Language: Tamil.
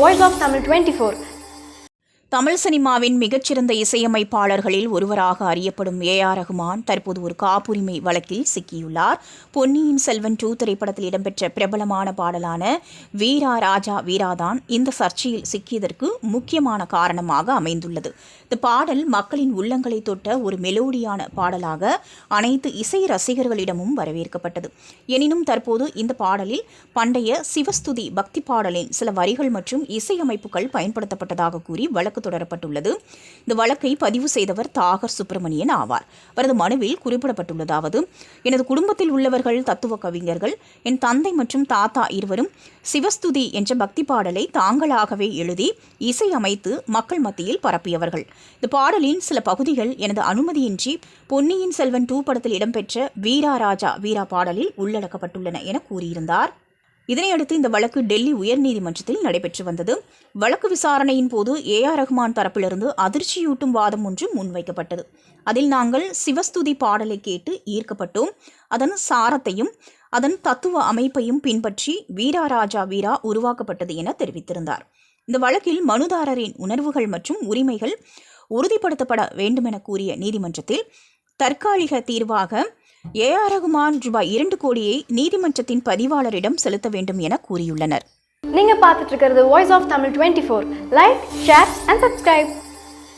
Voice of Tamil 24. தமிழ் சினிமாவின் மிகச்சிறந்த இசையமைப்பாளர்களில் ஒருவராக அறியப்படும் ஏ ஆர் ரகுமான் தற்போது ஒரு காப்புரிமை வழக்கில் சிக்கியுள்ளார். பொன்னியின் செல்வன் டூ திரைப்படத்தில் இடம்பெற்ற பிரபலமான பாடலான வீரா ராஜா வீராதான் இந்த சர்ச்சையில் சிக்கியதற்கு முக்கியமான காரணமாக அமைந்துள்ளது. இந்த பாடல் மக்களின் உள்ளங்களை தொட்ட ஒரு மெலோடியான பாடலாக அனைத்து இசை ரசிகர்களிடமும் வரவேற்கப்பட்டது. எனினும் தற்போது இந்த பாடலில் பண்டைய சிவஸ்துதி பக்தி பாடலின் சில வரிகள் மற்றும் இசையமைப்புகள் பயன்படுத்தப்பட்டதாக கூறி வழக்கு வழக்கு தொடரப்பட்டுள்ளது. இந்த வழக்கை பதிவு செய்தவர் தாகர் சுப்பிரமணியன் ஆவார். அவரது மனுவில் குறிப்பிடப்பட்டுள்ளதாவது எனது குடும்பத்தில் உள்ளவர்கள் தத்துவ கவிஞர்கள் என் தந்தை மற்றும் தாத்தா இருவரும் சிவஸ்துதி என்ற பக்தி பாடலை தாங்களாகவே எழுதி இசையமைத்து மக்கள் மத்தியில் பரப்பியவர்கள். இந்த பாடலின் சில பகுதிகள் எனது அனுமதியின்றி பொன்னியின் செல்வன் டூ படத்தில் இடம்பெற்ற வீரா ராஜா வீரா பாடலில் உள்ளடக்கப்பட்டுள்ளன என கூறியிருந்தார். இதனையடுத்து இந்த வழக்கு டெல்லி உயர்நீதிமன்றத்தில் நடைபெற்று வந்தது. வழக்கு விசாரணையின் போது ஏ ஆர் ரஹ்மான் தரப்பிலிருந்து அதிர்ச்சியூட்டும் வாதம் ஒன்று முன்வைக்கப்பட்டது. அதில் நாங்கள் சிவஸ்துதி பாடலை கேட்டு ஈர்க்கப்பட்டோம். அதன் சாரத்தையும் அதன் தத்துவ அமைப்பையும் பின்பற்றி வீரா ராஜா வீரா உருவாக்கப்பட்டது என தெரிவித்திருந்தார். இந்த வழக்கில் மனுதாரரின் உணர்வுகள் மற்றும் உரிமைகள் உறுதிப்படுத்தப்பட வேண்டுமென கூறிய நீதிமன்றத்தில் தற்காலிக தீர்வாக ஏ ஆர் ரகுமான் ரூபாய் இரண்டு கோடியை நீதிமன்றத்தின் பதிவாளரிடம் செலுத்த வேண்டும் என கூறியுள்ளனர். நீங்க பார்த்துட்டு இருக்கிறது voice of Tamil twenty four like share and subscribe